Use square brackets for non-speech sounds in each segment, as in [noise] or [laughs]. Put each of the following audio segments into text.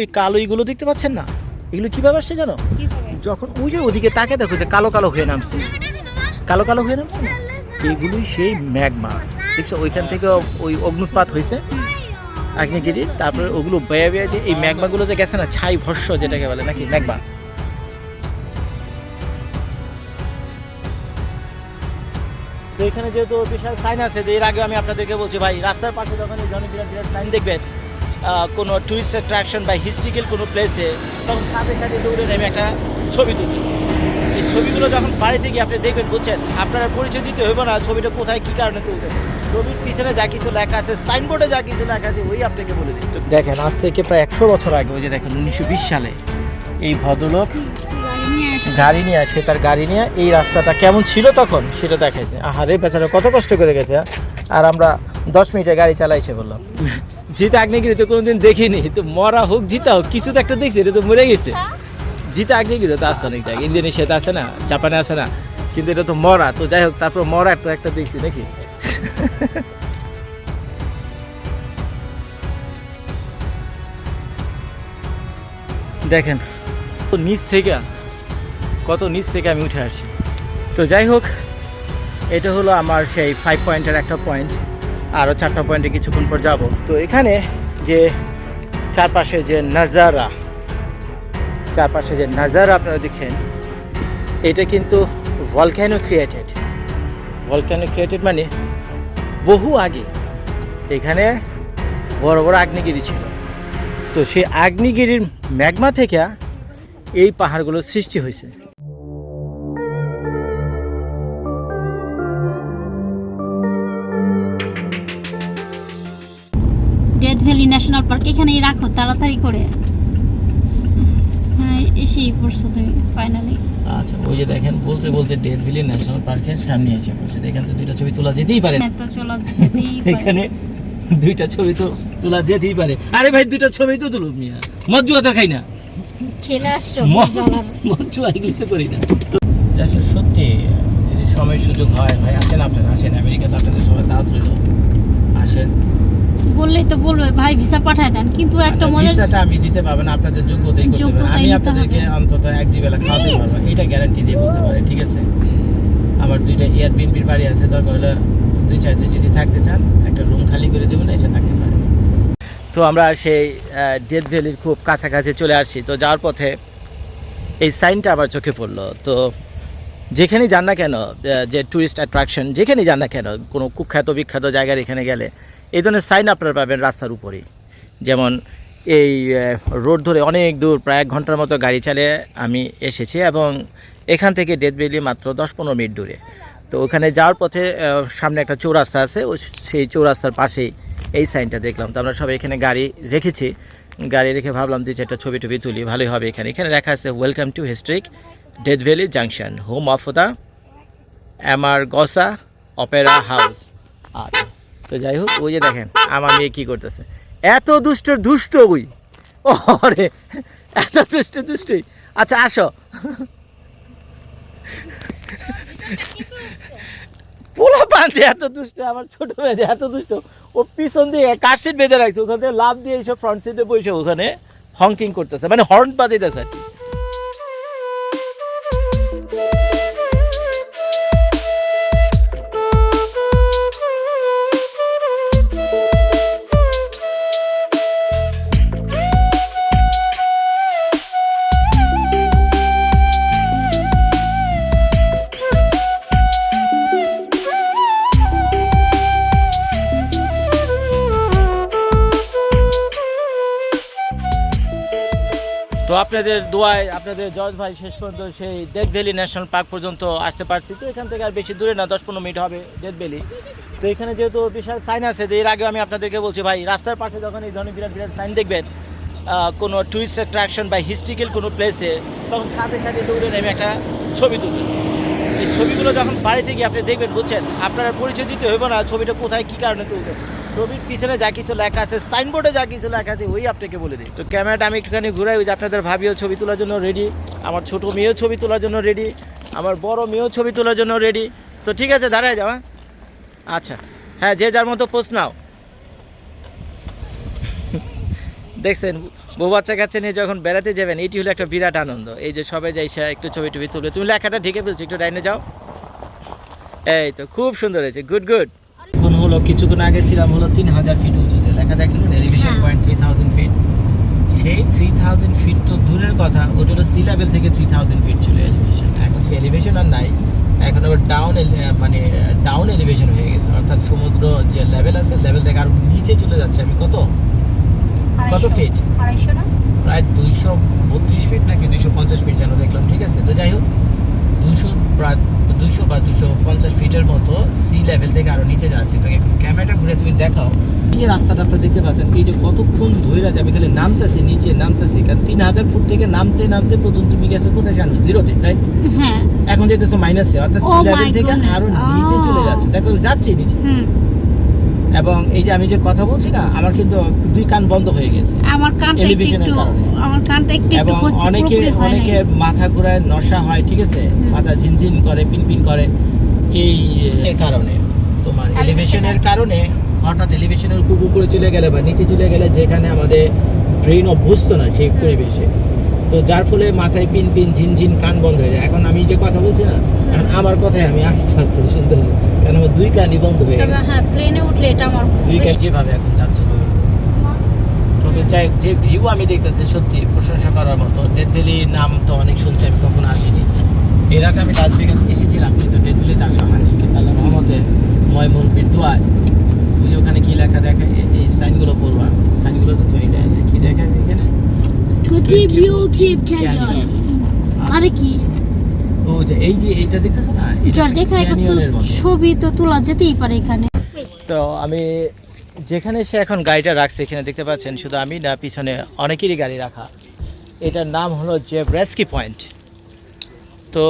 ওই কালো এইগুলো দেখতে পাচ্ছেন না? এগুলো কীভাবে আসছে জানো? যখন ওই যে ওদিকে তাকে দেখো যে কালো কালো হয়ে নামছে। কালো কালো হয়ে নামছে না? এগুলোই সেই ম্যাগমা। দেখছ ওইখান থেকে ওই অগ্নুৎপাত হয়েছে। আগ্নেয়গিরি তারপরে ওগুলো বেয়ে বেয়ে যে এই ম্যাগমাগুলো যে গেছে না ছাই ভস্য যেটাকে বলে নাকি ম্যাগমা। তো এখানে যেহেতু বিশাল সাইন আছে যে এর আগে আমি আপনাদেরকে বলছি ভাই রাস্তার পাশে যখন এই বিরাট সাইন দেখবেন কোনো টুরিস্ট অ্যাট্রাকশন বা হিস্ট্রিক্যাল কোনো প্লেসে তখন সাথে সাথে দৌড়ে নেমে একটা ছবি তুলি। এই ছবিগুলো যখন বাড়িতে গিয়ে আপনি দেখবেন, বুঝছেন? আপনারা পরিচয় দিতে হইব না, ছবিটা কোথায়, কী কারণে তুলবে ছবির পিছনে যা কিছু লেখা আছে সাইনবোর্ডে যা কিছু লেখা আছে, ওই আপনাকে বলে দিই। দেখেন, আজ থেকে প্রায় একশো বছর আগে, ওই যে দেখেন, উনিশশো বিশ সালে এই ভদ্রলোক গাড়ি নিয়ে আসে গাড়ি নিয়ে আসে, তার গাড়ি নিয়ে এই রাস্তাটা কেমন ছিল তখন, সেটা দেখাইছে। আহারে, বেচারা কত কষ্ট করে গেছে হ্যাঁ? আর আমরা দশ মিনিটে গাড়ি চালাইছে বললাম। জিতা আগ্নেয়গিরি তো কোনোদিন দেখিনি তো মরা হোক জিতা হোক কিছু তো একটা দেখছি এটা তো মরে গেছে। জিতা আগ্নেয়গিরি তো আছে অনেক জায়গায় ইন্দোনেশিয়াতে আছে না জাপানে আছে না কিন্তু এটা তো মরা তো যাই হোক তারপর মরা একটা একটা দেখছি নাকি? দেখেন তো নিচ থেকে কত নিচ থেকে আমি উঠে আসি তো যাই হোক এটা হলো আমার সেই ফাইভ পয়েন্টের একটা পয়েন্ট আরও চারটা পয়েন্টে কিছুক্ষণ পর যাব। তো এখানে যে চারপাশে যে নাজারা, চারপাশে যে নাজারা আপনারা দেখছেন, এটা কিন্তু ভলক্যানো ক্রিয়েটেড ভলক্যানো ক্রিয়েটেড মানে বহু আগে এখানে বড় বড় আগ্নেয়গিরি ছিল। তো সেই আগ্নেয়গিরির ম্যাগমা থেকে এই পাহাড়গুলো সৃষ্টি হয়েছে। ডেথ ন্যাশনাল পার্ক এখানেই রাখো তাড়াতাড়ি করে। হ্যাঁ এসেই পড়ছো তুমি ফাইনালি আচ্ছা ওই যে দেখেন বলতে বলতে ডেথ ভ্যালি ন্যাশনাল পার্কের সামনে এসে পড়ছে এখানে তো দুইটা ছবি তোলা যেতেই পারে হ্যাঁ তো চলো যেতেই পারে। এখানে দুইটা ছবি তো তোলা যেতেই পারে। আরে ভাই দুইটা ছবি তো তুলুন মিয়া। মজ্জু হাতে খাই না। খেলে আসছো মজ্জু আইগুলি তো করি না। সত্যি যদি সময় সুযোগ হয় ভাই আসেন আপনারা আসেন। আমেরিকাতে আপনাদের সবাই দাওয়াত রইল। আসেন। বললেই তো বলবে ভাই ভিসা পাঠায় দেন। কিন্তু একটা ভিসাটা আমি দিতে পারবেন আপনাদের যোগ্যতাই করতে পারবেন আমি আপনাদেরকে অন্তত এক দুই বেলা খাওয়াতে পারব এটা গ্যারান্টি দিয়ে বলতে পারে ঠিক আছে? আমার দুইটা এয়ারবিএনবির বাড়ি আছে দরকার হলে দুই যদি থাকতে চান একটা রুম খালি করে দেবেন এসে থাকতে পারেন তো আমরা সেই ডেথ ভ্যালির খুব কাছাকাছি চলে আসছি। তো যাওয়ার পথে এই সাইনটা আমার চোখে পড়ল। তো যেখানেই যান না কেন যে ট্যুরিস্ট অ্যাট্রাকশন যেখানেই যান না কেন কোনো কুখ্যাত বিখ্যাত জায়গার এখানে গেলে এই ধরনের সাইন আপনারা পাবেন রাস্তার উপরেই যেমন এই রোড ধরে অনেক দূর, প্রায় এক ঘণ্টার মতো গাড়ি চালিয়ে আমি এসেছি এবং এখান থেকে ডেথ ভ্যালি মাত্র দশ পনেরো মিনিট দূরে। তো ওখানে যাওয়ার পথে সামনে একটা চৌরাস্তা আছে ও সেই চৌরাস্তার পাশেই এই সাইনটা দেখলাম। তো আমরা সবাই এখানে গাড়ি রেখেছি। গাড়ি রেখে ভাবলাম যে একটা ছবি টবি তুলি, ভালোই হবে এখানে। এখানে লেখা আছে welcome to historic Death Valley Junction home of the Amargosa Opera House আচ্ছা। তো যাই হোক, ওই যে দেখেন, আমার মেয়ে কী করতেছে। এত দুষ্ট দুষ্ট ওই। ওরে, এত দুষ্ট, দুষ্টই। আচ্ছা আসো। পোলা পাঁচে এত দুষ্ট, আমার ছোট মেয়ে এত দুষ্ট। ও পিছন দিয়ে কার সিট বেঁধে রাখছে? ওখান থেকে লাভ দিয়ে এইসব ফ্রন্ট সিটে বসে ওখানে হংকিং করতেছে মানে হর্ন বাজাইতেছে। আর। আপনাদের দোয়ায় আপনাদের জজ ভাই শেষ পর্যন্ত সেই ডেথ ভ্যালি ন্যাশনাল পার্ক পর্যন্ত আসতে পারছি। তো এখান থেকে আর বেশি দূরে না, দশ পনেরো মিনিট হবে ডেথ ভ্যালি তো এখানে যেহেতু বিশাল সাইন আছে যে এর আগে আমি আপনাদেরকে বলছি ভাই, রাস্তার পাশে যখন এই ধরনের বিরাট বিরাট সাইন দেখবেন কোনো টুরিস্ট অ্যাট্রাকশন বা হিস্ট্রিক্যাল কোনো প্লেসে তখন সাথে সাথে দৌড়ে নেমে একটা ছবি তুলবেন। এই ছবিগুলো যখন বাড়িতে গিয়ে আপনি দেখবেন, বুঝছেন? আপনারা পরিচয় দিতে হইব না, ছবিটা কোথায়, কী কারণে তুলবেন? ছবির পিছনে যা কিছু লেখা আছে সাইনবোর্ডে যা কিছু লেখা আছে, ওই আপনাকে বলে দিই। তো ক্যামেরাটা আমি একটুখানি ঘুরাই, ওই যে আপনাদের ভাবিও ছবি তোলার জন্য রেডি আমার ছোট মেয়েও ছবি তোলার জন্য রেডি আমার বড় মেয়েও ছবি তোলার জন্য রেডি তো ঠিক আছে, দাঁড়ায় যাও হ্যাঁ? আচ্ছা হ্যাঁ যে যার মতো পোস্ট নাও। দেখছেন, বউ বাচ্চা কাছে নিয়ে যখন বেড়াতে যাবেন, এটি হলো একটা বিরাট আনন্দ। এই যে সবাই যাইসা একটু ছবি টবি তুলবে, তুমি লেখাটা ঢেকে ফেলছো, একটু ডাইনে যাও। এই তো, খুব সুন্দর হয়েছে গুড গুড হলো কিছুক্ষণ আগে ছিলাম হলো তিন হাজার ফিট উঁচুতে। লেখা দেখেন elevation. Point three thousand feet সেই থ্রি থাউজেন্ড ফিট তো দূরের কথা ওটা হলো সি লেভেল থেকে থ্রি থাউজেন্ড ফিট ছিল এলিভেশন এখন সেই এলিভেশন আর নাই। এখন আবার ডাউন মানে ডাউন এলিভেশন হয়ে গেছে। অর্থাৎ সমুদ্র যে লেভেল আছে লেভেল থেকে আরও নিচে চলে যাচ্ছে। আমি কত? কত না? প্রায় দুইশো বত্রিশ ফিট নাকি দুইশো পঞ্চাশ ফিট যেন দেখলাম। ঠিক আছে? তো যাই হোক দুশো প্রায় দুশো বা দুশো পঞ্চাশ ফিটের মতো সি লেভেল থেকে আরও নিচে যাচ্ছে। তো এখন ক্যামেরাটা ঘুরে তুমি দেখাও। এই রাস্তাটা আপনি দেখতে পাচ্ছেন এই যে কতক্ষণ ধরে আমি খালি নামতেছি নিচে নামতেছি কারণ তিন হাজার ফুট থেকে নামতে নামতে প্রথম তুমি গেছো কোথায় জানো? জিরোতে রাইট হ্যাঁ। এখন যেতেছো মাইনাসে অর্থাৎ সি Oh লেভেল থেকে আরও আরও নিচে চলে Oh. যাচ্ছে। দেখো যাচ্ছে নিচে। এবং এই যে আমি যে কথা বলছি না আমার কিন্তু দুই কান বন্ধ হয়ে গেছে। আমার কানটা একটু। আমার কানটা একটু এবং অনেকে। অনেকে মাথা ঘোরায় নশা হয় ঠিক আছে? মাথা ঝিনঝিন করে পিনপিন করে। এই এর কারণে তোমার এলিভেশনের কারণে। হঠাৎ এলিভেশনের খুব উপরে চলে গেলে বা নিচে চলে গেলে যেখানে আমাদের ব্রেন অভ্যস্ত না সেই পরিবেশে। তো যার ফলে মাথায় পিন পিন ঝিনঝিন কান বন্ধ হয়ে যায়। এখন আমি যে কথা বলছি না এখন আমার কথাই আমি আস্তে আস্তে শুনতেছি। কারণ আমার দুই কানই বন্ধ হয়ে তবে গেছে। হ্যাঁ প্লেনে উঠলে এটা আমার দুই কান যেভাবে এখন যাচ্ছে তুমি। তবে যাই যে ভিউ আমি দেখতেছি সত্যি প্রশংসা করার মতো। ডেথ ভ্যালি নাম তো অনেক শুনছি আমি কখনো আসিনি। এর আগে আমি লাস ভেগাস এসেছিলাম কিন্তু ডেথ ভ্যালিতে আসা হয়নি। কিন্তু আল্লাহ রহমতে ময় মুরব্বির দোয়ায় ওই ওখানে কি লেখা দেখা এই সাইনগুলো পড়বা। সাইনগুলো তো তুমি দেয় কি দেখা এখানে? Beauty Canyon. Canyon। আরে কি? ও যে এই যে এইটা দেখতেছে না এটা একটা ছবি তো তোলা যেতেই পারে এখানে। তো আমি যেখানে সে এখন গাড়িটা রাখছে এখানে দেখতে পাচ্ছেন শুধু আমি না পিছনে অনেকেরই গাড়ি রাখা। এটার নাম হলো যে ব্রেস্কি পয়েন্ট। তো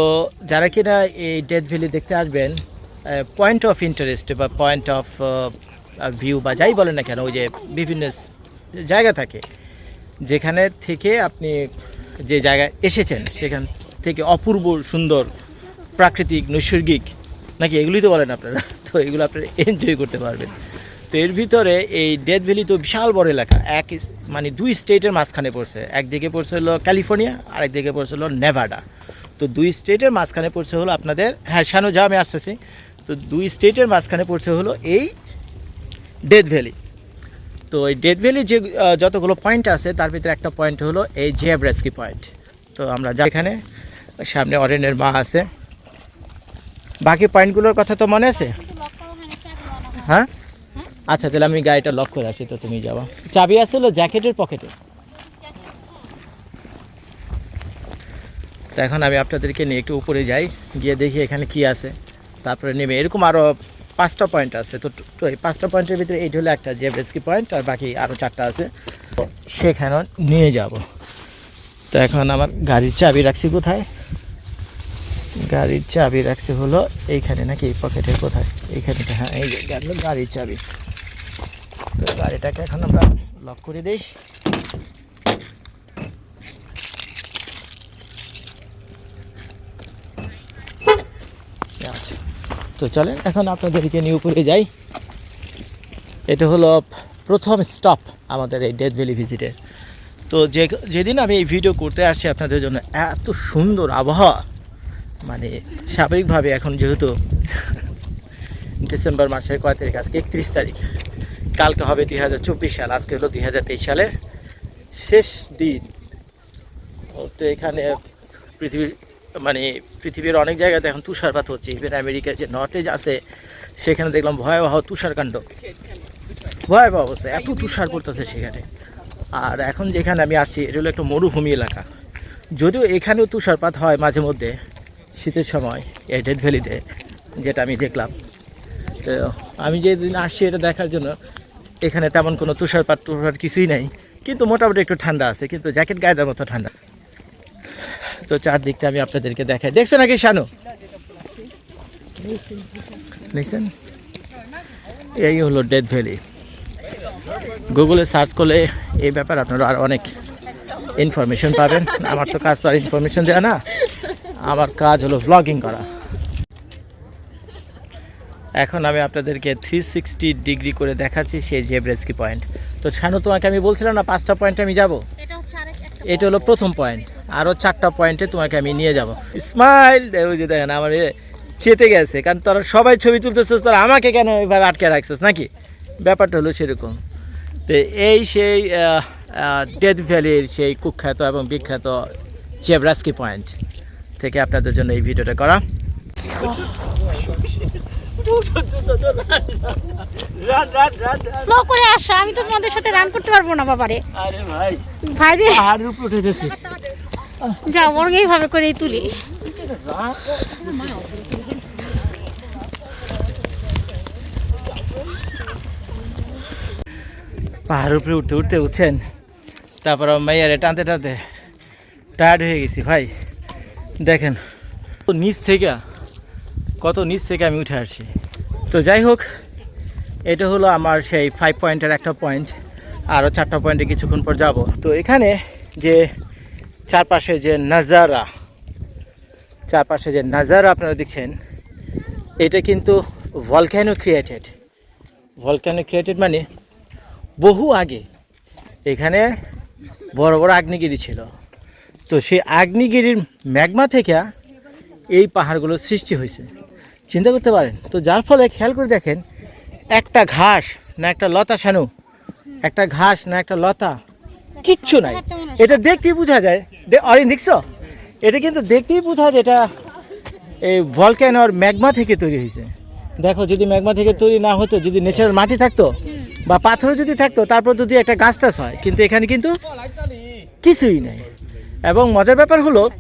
যারা কিনা এই ডেথ ভ্যালি দেখতে আসবেন পয়েন্ট অফ ইন্টারেস্ট বা পয়েন্ট অফ ভিউ বা যাই বলেন না কেন ওই যে বিভিন্ন জায়গা থাকে যেখানে থেকে আপনি যে জায়গায় এসেছেন, সেখান থেকে অপূর্ব সুন্দর প্রাকৃতিক, নৈসর্গিক, নাকি এগুলি তো বলেন আপনারা? [laughs] তো এগুলো আপনারা এনজয় করতে পারবেন। তো এর ভিতরে এই ডেথ ভ্যালি তো বিশাল বড় এলাকা। এক মানে দুই স্টেটের মাঝখানে পড়ছে। একদিকে পড়ছে হলো ক্যালিফোর্নিয়া আর একদিকে পড়ছে হলো নেভাডা তো দুই স্টেটের মাঝখানে পড়ছে হলো আপনাদের হ্যাঁ শানু যা আমি আসতেছি। তো দুই স্টেটের মাঝখানে পড়ছে হলো এই ডেথ ভ্যালি তো এই ডেথ ভ্যালির যে যতগুলো পয়েন্ট আছে, তার ভিতরে একটা পয়েন্ট হলো এই জেব্রেস্কি পয়েন্ট তো আমরা যা এখানে, সামনে অরেনের মা আছে। বাকি পয়েন্টগুলোর কথা তো মনে আছে? হ্যাঁ? আচ্ছা তাহলে আমি গাড়িটা লক করে আসি, তো তুমি যাবা চাবি আছে হলো জ্যাকেটের পকেটে তো এখন আমি আপনাদেরকে নিয়ে একটু উপরে যাই, গিয়ে দেখি এখানে কি আছে। তারপরে নেমে, এরকম আরও পাঁচটা পয়েন্ট আছে। তো এই পাঁচটা পয়েন্টের ভিতরে এইটা হলো একটা জেব্রেস্কি পয়েন্ট, আর বাকি আরও চারটা আছে। তো সেখানেও নিয়ে যাব। তো এখন আমার গাড়ির চাবি রাখছি কোথায়? গাড়ির চাবি রাখছি হলো এইখানে নাকি? পকেটের কোথায়? এইখানে হ্যাঁ এই গাড়ির চাবি। তো গাড়িটাকে এখন আমরা লক করে দিই আচ্ছা তো চলেন, এখন আপনাদেরকে নিয়ে উপরে যাই। এটা হলো প্রথম স্টপ আমাদের এই ডেথ ভ্যালি ভিজিটের তো যে, যেদিন আমি এই ভিডিও করতে আসি আপনাদের জন্য, এত সুন্দর আবহাওয়া। মানে স্বাভাবিকভাবে এখন যেহেতু ডিসেম্বর মাসের কয় তারিখ? আজকে একত্রিশ তারিখ। কালকে হবে দুই হাজার চব্বিশ সাল, আজকে হলো দুই হাজার তেইশ সালের শেষ দিন। তো এখানে পৃথিবীর মানে পৃথিবীর অনেক জায়গাতে এখন তুষারপাত হচ্ছে। ইভেন আমেরিকার যে নর্থে আছে, সেখানে দেখলাম ভয়াবহ তুষারকাণ্ড। ভয়াবহ অবস্থা, এত তুষার পড়তেছে সেখানে। আর এখন যেখানে আমি আসছি, এটা হলো একটা মরুভূমি এলাকা। যদিও এখানেও তুষারপাত হয় মাঝে মধ্যে, শীতের সময়, এই ডেথ ভ্যালিতে যেটা আমি দেখলাম। তো আমি যেদিন আসছি এটা দেখার জন্য, এখানে তেমন কোনো তুষারপাত টুষার কিছুই নাই। কিন্তু মোটামুটি একটু ঠান্ডা আছে, কিন্তু জ্যাকেট গায়ে দেওয়ার মতো ঠান্ডা। তো চারদিকটা আমি আপনাদেরকে দেখাই। দেখছ নাকি শানু? দেখছেন? এই হলো ডেথ ভ্যালি গুগলে সার্চ করলে এই ব্যাপার আপনারা আর অনেক ইনফরমেশন পাবেন। আমার তো কাজ তো আর ইনফরমেশন দেওয়া না। আমার কাজ হলো ব্লগিং করা। এখন আমি আপনাদেরকে থ্রি সিক্সটি ডিগ্রি করে দেখাচ্ছি সেই জেব্রেস্কি পয়েন্ট তো শানু তোমাকে আমি বলছিলাম না পাঁচটা পয়েন্টে আমি যাব? এটা হলো প্রথম পয়েন্ট আরও চারটা পয়েন্টে তোমাকে আমি নিয়ে যাব। স্মাইল ওই যে দেখেন আমার এ চেতে গেছে কারণ তোরা সবাই ছবি তুলতেছিস তোরা আমাকে কেন ওইভাবে আটকে রাখছিস নাকি? ব্যাপারটা হলো সেরকম। তো এই সেই ডেথ ভ্যালির সেই কুখ্যাত এবং বিখ্যাত জেব্রাস্কি পয়েন্ট থেকে আপনাদের জন্য এই ভিডিওটা করা। স্লো করে আসো আমি তো তোমাদের সাথে রান করতে পারব না বাবারে। আরে ভাই ভাই রে। পাহাড়ের উপরে উঠে যাও ওর এইভাবে তুলি। পাহাড়ের উপরে উঠতে উঠতে উঠছেন। তারপর মেয়ারে টানতে টানতে টায়ার্ড হয়ে গেছি, ভাই। দেখেন নিচ থেকে, কত নিচ থেকে আমি উঠে আসছি। তো যাই হোক, এটা হলো আমার সেই ফাইভ পয়েন্টের একটা পয়েন্ট আরও চারটা পয়েন্টে কিছুক্ষণ পর যাব। তো এখানে যে চারপাশে যে নাজারা, চারপাশে যে নাজারা আপনারা দেখছেন, এটা কিন্তু ভলক্যানো ক্রিয়েটেড ভলক্যানো ক্রিয়েটেড মানে বহু আগে এখানে বড় বড় আগ্নেয়গিরি ছিল। তো সেই আগ্নেয়গিরির ম্যাগমা থেকে এই পাহাড়গুলো সৃষ্টি হয়েছে। চিন্তা করতে পারেন, তো যার ফলে খেয়াল করে দেখেন, একটা ঘাস না একটা লতা শানু, একটা ঘাস না একটা লতা, কিচ্ছু নাই। এটা দেখতেই বোঝা যায়। দে- অরিন দেখছ? এটা কিন্তু দেখতেই বোঝা যায় এটা এই ভলক্যানোর ম্যাগমা থেকে তৈরি হয়েছে। দেখো যদি ম্যাগমা থেকে তৈরি না হতো যদি নেচারাল মাটি থাকতো বা পাথর যদি থাকতো তারপর যদি একটা গাছ টাছ হয়। কিন্তু এখানে কিন্তু কিছুই নেই। এবং মজার ব্যাপার হলো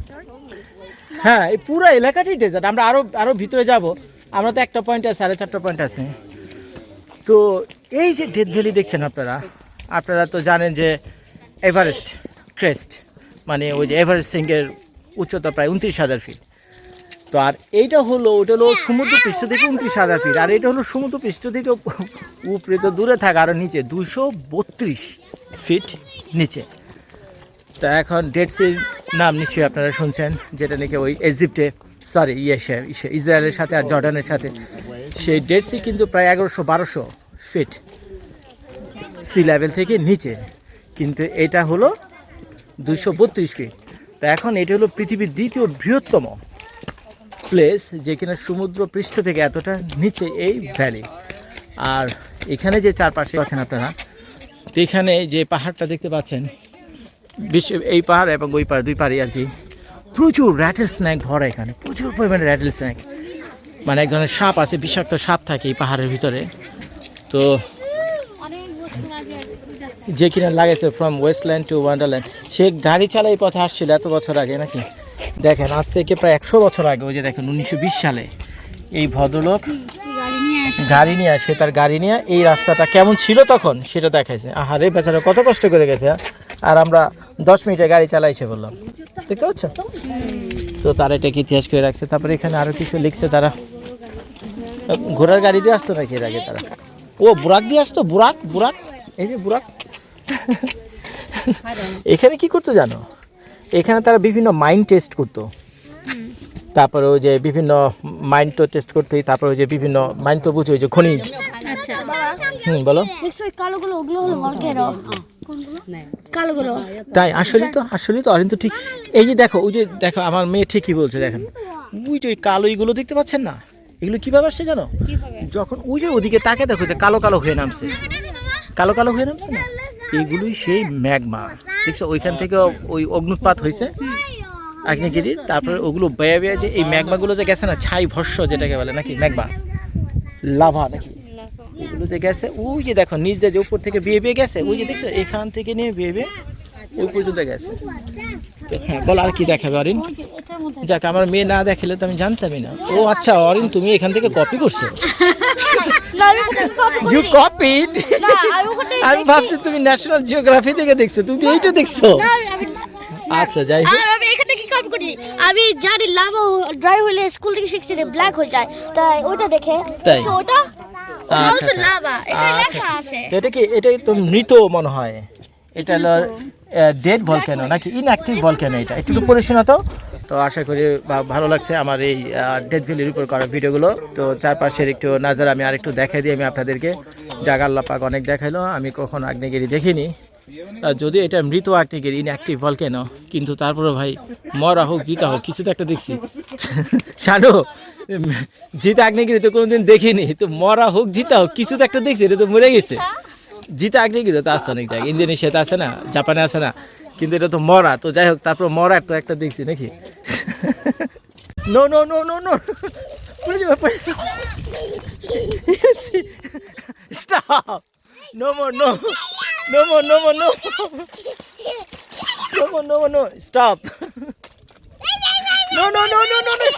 হ্যাঁ এই পুরো এলাকাটাই ডেজার্ট আমরা আরও আরও ভিতরে যাব। আমরা তো একটা পয়েন্ট আছে সাড়ে চারটা পয়েন্ট আছে। তো এই যে ডেথ ভ্যালি দেখছেন আপনারা? আপনারা তো জানেন যে এভারেস্ট ক্রেস্ট মানে ওই যে এভারেস্ট উচ্চতা প্রায় উনত্রিশ হাজার ফিট তো আর এইটা হলো ওটা হলো সমুদ্র পৃষ্ঠ থেকে উনত্রিশ হাজার ফিট আর এটা হলো সমুদ্র পৃষ্ঠ থেকে উপরে তো দূরে থাকে আরও নিচে দুশো বত্রিশ ফিট নিচে। তো এখন ডেড সির নাম নিশ্চয়ই আপনারা শুনছেন, যেটা নাকি ওই ইজিপ্টে সরি ইয়ে সে- ইসরায়েলের সাথে আর জর্ডানের সাথে। সেই ডেড সি কিন্তু প্রায় এগারোশো বারোশো ফিট সি লেভেল থেকে নিচে। কিন্তু এটা হলো দুশো বত্রিশ ফিট তা এখন এটা হলো পৃথিবীর দ্বিতীয় বৃহত্তম প্লেস যেখানে সমুদ্র পৃষ্ঠ থেকে এতটা নিচে এই ভ্যালি আর এখানে যে চারপাশে আছেন আপনারা, তো এখানে যে পাহাড়টা দেখতে পাচ্ছেন বিশ্ব এই পাহাড় এবং ওই পাহাড়, দুই পাহাড়ই আর কি প্রচুর র্যাটেল স্ন্যাক ভরা এখানে, প্রচুর পরিমাণে র্যাটেল স্ন্যাক মানে এক ধরনের সাপ আছে, বিষাক্ত সাপ থাকে এই পাহাড়ের ভিতরে। তো যে কিনা লাগেছে ফ্রম ওয়েস্টল্যান্ড টু ওয়ান্ডারল্যান্ড সে গাড়ি চালাই পথে আসছিল এত বছর আগে নাকি? দেখেন, আজ থেকে প্রায় একশো বছর আগে, ওই যে দেখেন, উনিশশো বিশ সালে এই ভদ্রলোক গাড়ি নিয়ে আসে, তার গাড়ি নিয়ে এই রাস্তাটা কেমন ছিল তখন সেটা দেখাইছে। আহারে, বেচারা কত কষ্ট করে গেছে হ্যাঁ? আর আমরা দশ মিনিটে গাড়ি চালাইছে বললাম। দেখতে পাচ্ছ? তো তারা এটাকে ইতিহাস করে রাখছে। তারপরে এখানে আরও কিছু লিখছে তারা। ঘোড়ার গাড়ি দিয়ে আসতো নাকি এর আগে তারা? ও, বুরাক দিয়ে আসতো? বুরাক? বুরাক? এই যে বুরাক। এখানে কি করতো জানো? এখানে তারা বিভিন্ন মাইন্ড টেস্ট করতো। তারপরে ওই যে বিভিন্ন মাইন্ড তো টেস্ট করতেই তারপরে ওই যে বিভিন্ন মাইন্ড তো বুঝো ওই যে খনিজ। আচ্ছা। হুম বলো। তাই আসলে তো আসলে তো অরিন তো ঠিক এই যে দেখো ওই যে দেখো আমার মেয়ে ঠিকই বলছে দেখেন। ওই যে ওই কালো এইগুলো দেখতে পাচ্ছেন না? এগুলো কীভাবে আসছে জানো? যখন ওই যে ওদিকে তাকে দেখো যে কালো কালো হয়ে নামছে। কালো কালো হয়ে নামছে না? এগুলোই সেই ম্যাগমা। দেখছ, ওইখান থেকে ওই অগ্নুৎপাত হয়েছে, আগ্নেয়গিরি। তারপরে ওগুলো বেয়ে বেয়ে যে এই ম্যাগমাগুলো যে গেছে না ছাই ভস্য যেটাকে বলে নাকি, ম্যাগমা? লাভা নাকি? এগুলো যে গেছে, ওই যে দেখো, নিচ দিয়ে যে উপর থেকে বিয়ে বিয়ে গেছে, ওই যে দেখছ, এখান থেকে নিয়ে বিয়ে বিয়ে ওই পর্যন্ত গেছে। হ্যাঁ বল আর কি দেখাবে অরিন? যাক, আমার মেয়ে না দেখালে তো আমি জানতামই না। ও আচ্ছা অরিন, তুমি এখান থেকে কপি করছ না আমি ওখানে copy ইউ। কপিড [laughs] আমি ভাবছি তুমি ন্যাশনাল জিওগ্রাফি থেকে দেখছ তুমি এইটা দেখছ। আচ্ছা যাই হোক। আর আমি এখান থেকে কপি করি আমি জানি লাভা ড্রাই হলে স্কুল থেকে শিখছি ব্ল্যাক হয়ে যায় তাই ওটা দেখে। তাই? ওটা আচ্ছা, আচ্ছা। লাভা এখানে আচ্ছা, লেখা আছে। এটা কি এটাই তো মৃত মনে হয়? এটা হলো ডেড ভলক্যানো নাকি ইনঅ্যাক্টিভ ভলক্যানো এটা? একটু পড়ে শোনা তো তো আশা করি ভালো লাগছে আমার এই ডেথ ভ্যালির উপর করা ভিডিওগুলো। তো চারপাশের একটু নাজার আমি আরেকটু দেখাই দিই, আমি আপনাদেরকে। জাগার লাপাক অনেক দেখাইলো, আমি কখনো আগ্নেয়গিরি দেখিনি। যদি এটা মৃত আগ্নেয়গিরি ইনঅ্যাক্টিভ কেন কিন্তু তারপরে ভাই, মরা হোক, জিতা হোক, কিছু তো একটা দেখছি। শানু, জিতা আগ্নেয়গিরি তো কোনোদিন দেখিনি, তো মরা হোক, জিতা হোক, কিছু তো একটা দেখছি, এটা তো মরে গেছে। জিতা আগ্নেয়গিরি তো আছে অনেক জায়গায়, ইন্দোনেশিয়াতে আছে না, জাপানে আছে না। কিন্তু এটা তো মরা, তো যাই হোক, তারপর মরা তো একটা দেখছি, নাকি? No no no no no পড়ে যাবে stop no more no no more no more no no more no more no stop no no no no no no